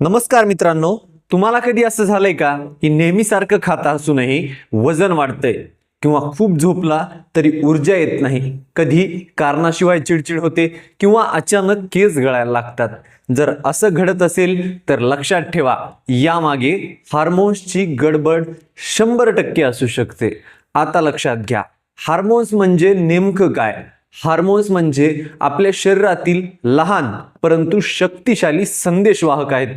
नमस्कार मित्रांनो तुम्हाला कधी असं झालंय का की नेहमीसारखं खाता असूनही वजन वाढतंय किंवा खूप झोपला तरी ऊर्जा येत नाही? कधी कारणाशिवाय चिडचिड होते किंवा अचानक केस गळायला लागतात? जर असं घडत असेल तर लक्षात ठेवा यामागे हार्मोन्सची गडबड शंभर टक्के असू शकते. आता लक्षात घ्या हार्मोन्स म्हणजे नेमकं काय? हार्मोन्स म्हणजे आपल्या शरीरातील लहान परंतु शक्तिशाली संदेशवाहक आहेत.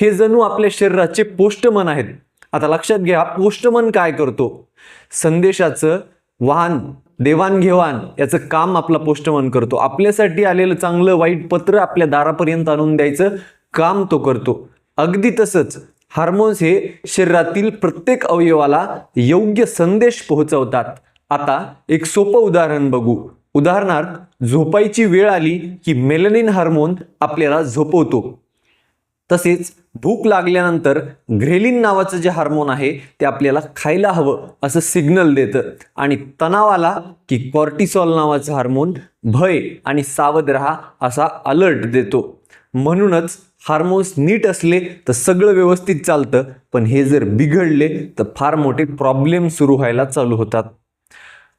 हे जणू आपल्या शरीराचे पोष्टमन आहेत. आता लक्षात घ्या पोष्टमन काय करतो? संदेशाचं वाहन देवाणघेवाण याचं काम आपला पोष्टमन करतो. आपल्यासाठी आलेलं चांगलं वाईट पत्र आपल्या दारापर्यंत आणून द्यायचं काम तो करतो. अगदी तसंच हार्मोन्स हे शरीरातील प्रत्येक अवयवाला योग्य संदेश पोहोचवतात. आता एक सोपं उदाहरण बघू. उदाहरणार्थ झोपायची वेळ आली की मेलनिन हार्मोन आपल्याला झोपवतो. तसेच भूक लागल्यानंतर ग्रेलिन नावाचं जे हार्मोन आहे ते आपल्याला खायला हवं असं सिग्नल देतं. आणि तणाव आला की कॉर्टिसॉल नावाचं हार्मोन भय आणि सावध रहा असा अलर्ट देतो. म्हणूनच हार्मोन्स नीट असले तर सगळं व्यवस्थित चालतं पण हे जर बिघडले तर फार मोठे प्रॉब्लेम सुरू व्हायला चालू होतात.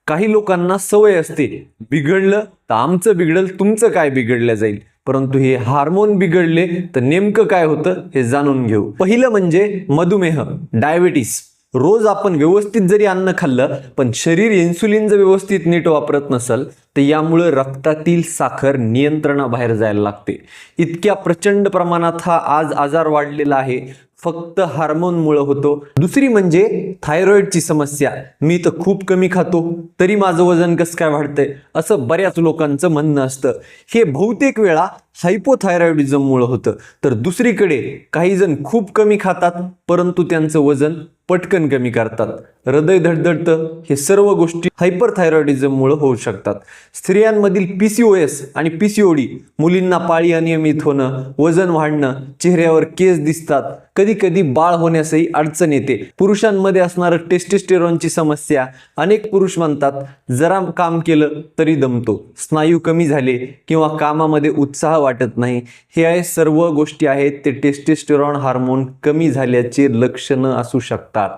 काही लोकांना सवय असते बिघडलं तर आमचं बिघडलं तुमचं काय बिघडलं जाईल? परंतु हे हार्मोन बिघडले तर नेमकं काय होतं हे जाणून घेऊ. पहिलं म्हणजे मधुमेह डायबिटीस. रोज आपण व्यवस्थित जरी अन्न खाल्लं पण शरीर इन्सुलिन जर व्यवस्थित नीट वापरत नसल तर यामुळे रक्तातील साखर नियंत्रणाबाहेर जायला लागते. इतक्या प्रचंड प्रमाणात हा आज आजार वाढलेला आहे. फक्त हार्मोनमुळं होतो. दुसरी म्हणजे थायरॉईडची समस्या. मी तर खूप कमी खातो तरी माझं वजन कसं काय वाढतंय? असं बऱ्याच लोकांचं म्हणणं असतं. हे बहुतेक वेळा हायपोथायरॉइडिझममुळं होतं. तर दुसरीकडे काही जण खूप कमी खातात परंतु त्यांचं वजन पटकन कमी करतात. हृदय धडधडतं हे सर्व गोष्टी हायपरथायरॉइडिझममुळे होऊ शकतात. स्त्रियांमधील पी सी ओ एस आणि पी सी ओ डी मुलींना पाळी अनियमित होणं वजन वाढणं चेहऱ्यावर केस दिसतात. कधी कधी बाळ होण्यासही अडचण येते. पुरुषांमध्ये असणारं टेस्टेस्टेरॉनची समस्या अनेक पुरुष म्हणतात जरा काम केलं तरी दमतो. स्नायू कमी झाले किंवा कामामध्ये उत्साह वाटत नाही. हे आहे सर्व गोष्टी आहेत ते टेस्टेस्टेरॉन हार्मोन कमी झाल्याचे लक्षणं असू शकतात.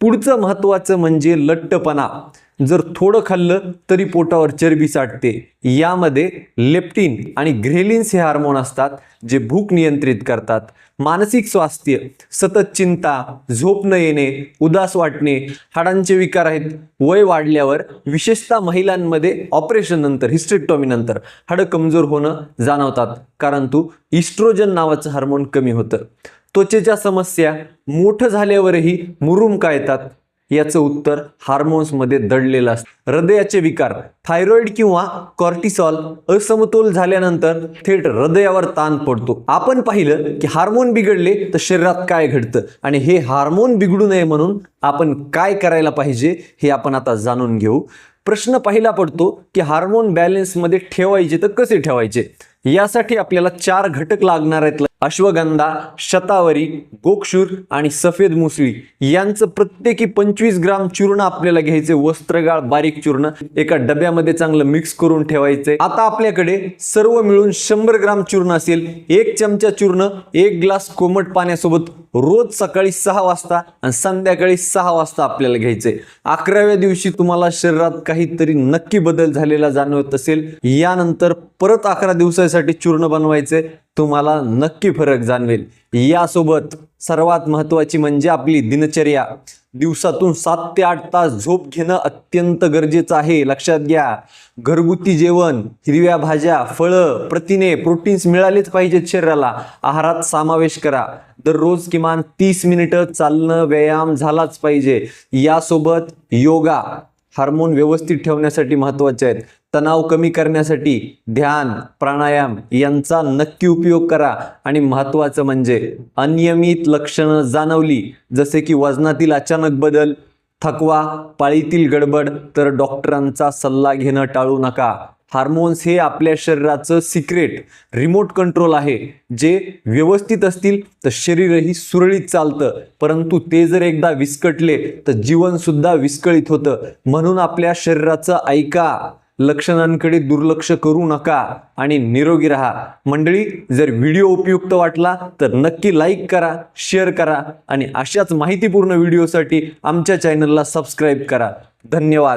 पुढचं महत्त्वाचं म्हणजे लट्टपणा जर थोडं खाल्लं तरी पोटावर चरबी साठते. यामध्ये लेप्टिन आणि ग्रेलिन्स हे हार्मोन असतात जे भूक नियंत्रित करतात. मानसिक स्वास्थ्य सतत चिंता झोप न येणे उदास वाटणे हाडांचे विकार आहेत. वय वाढल्यावर विशेषतः महिलांमध्ये ऑपरेशन नंतर हिस्ट्रेक्टॉमी नंतर हाडं कमजोर होणं जाणवतात. कारण तू इस्ट्रोजन नावाचं हार्मोन कमी होतं. त्वचेच्या समस्या मोठं झाल्यावरही मुरुम का येतात? याचं उत्तर हार्मोन्समध्ये दडलेलं असतं. हृदयाचे विकार थायरॉइड किंवा कॉर्टिसॉल असमतोल झाल्यानंतर थेट हृदयावर ताण पडतो. आपण पाहिलं की हार्मोन बिघडले तर शरीरात काय घडतं आणि हे हार्मोन बिघडू नये म्हणून आपण काय करायला पाहिजे हे आपण आता जाणून घेऊ. प्रश्न पहिला पडतो की हार्मोन बॅलन्समध्ये ठेवायचे तर कसे ठेवायचे? यासाठी आपल्याला चार घटक लागणार आहेत. अश्वगंधा शतावरी गोक्षूर आणि सफेद मुसळी यांचं प्रत्येकी पंचवीस ग्राम चूर्ण आपल्याला घ्यायचे. वस्त्रगाळ बारीक चूर्ण एका डब्यामध्ये चांगलं मिक्स करून ठेवायचे. आता आपल्याकडे सर्व मिळून शंभर ग्राम चूर्ण असेल. एक चमचा चूर्ण एक ग्लास कोमट पाण्यासोबत रोज सकाळी सहा वाजता आणि संध्याकाळी सहा वाजता आपल्याला घ्यायचे. अकराव्या दिवशी तुम्हाला शरीरात काहीतरी नक्की बदल झालेला जाणवत असेल. यानंतर परत अकरा दिवसासाठी चूर्ण बनवायचे. तुम्हाला नक्की फरक जाणवेल. यासोबत सर्वात महत्त्वाची म्हणजे आपली दिनचर्या. दिवसातून सात ते आठ तास झोप घेणं अत्यंत गरजेचं आहे. लक्षात घ्या. घरगुती जेवण हिरव्या भाज्या फळं प्रथिने प्रोटीन्स मिळालेच पाहिजेत शरीराला. आहारात समावेश करा. दररोज किमान तीस मिनिटं चालणं व्यायाम झालाच पाहिजे. यासोबत योगा हार्मोन व्यवस्थित ठेवण्यासाठी महत्त्वाचे आहेत. तणाव कमी करण्यासाठी ध्यान प्राणायाम यांचा नक्की उपयोग करा. आणि महत्त्वाचं म्हणजे अनियमित लक्षणं जाणवली. जसे की वजनातील अचानक बदल थकवा पाळीतील गडबड तर डॉक्टरांचा सल्ला घेणं टाळू नका. हार्मोन्स हे आपल्या शरीराचं सिक्रेट रिमोट कंट्रोल आहे. जे व्यवस्थित असतील तर शरीरही सुरळीत चालतं. परंतु ते जर एकदा विस्कटले तर जीवनसुद्धा विस्कळीत होतं. म्हणून आपल्या शरीराचं ऐका. लक्षणांकडे दुर्लक्ष करू नका आणि निरोगी राहा. मंडळी जर व्हिडिओ उपयुक्त वाटला तर नक्की लाईक करा शेअर करा आणि अशाच माहितीपूर्ण व्हिडिओसाठी आमच्या चॅनलला सबस्क्राईब करा. धन्यवाद.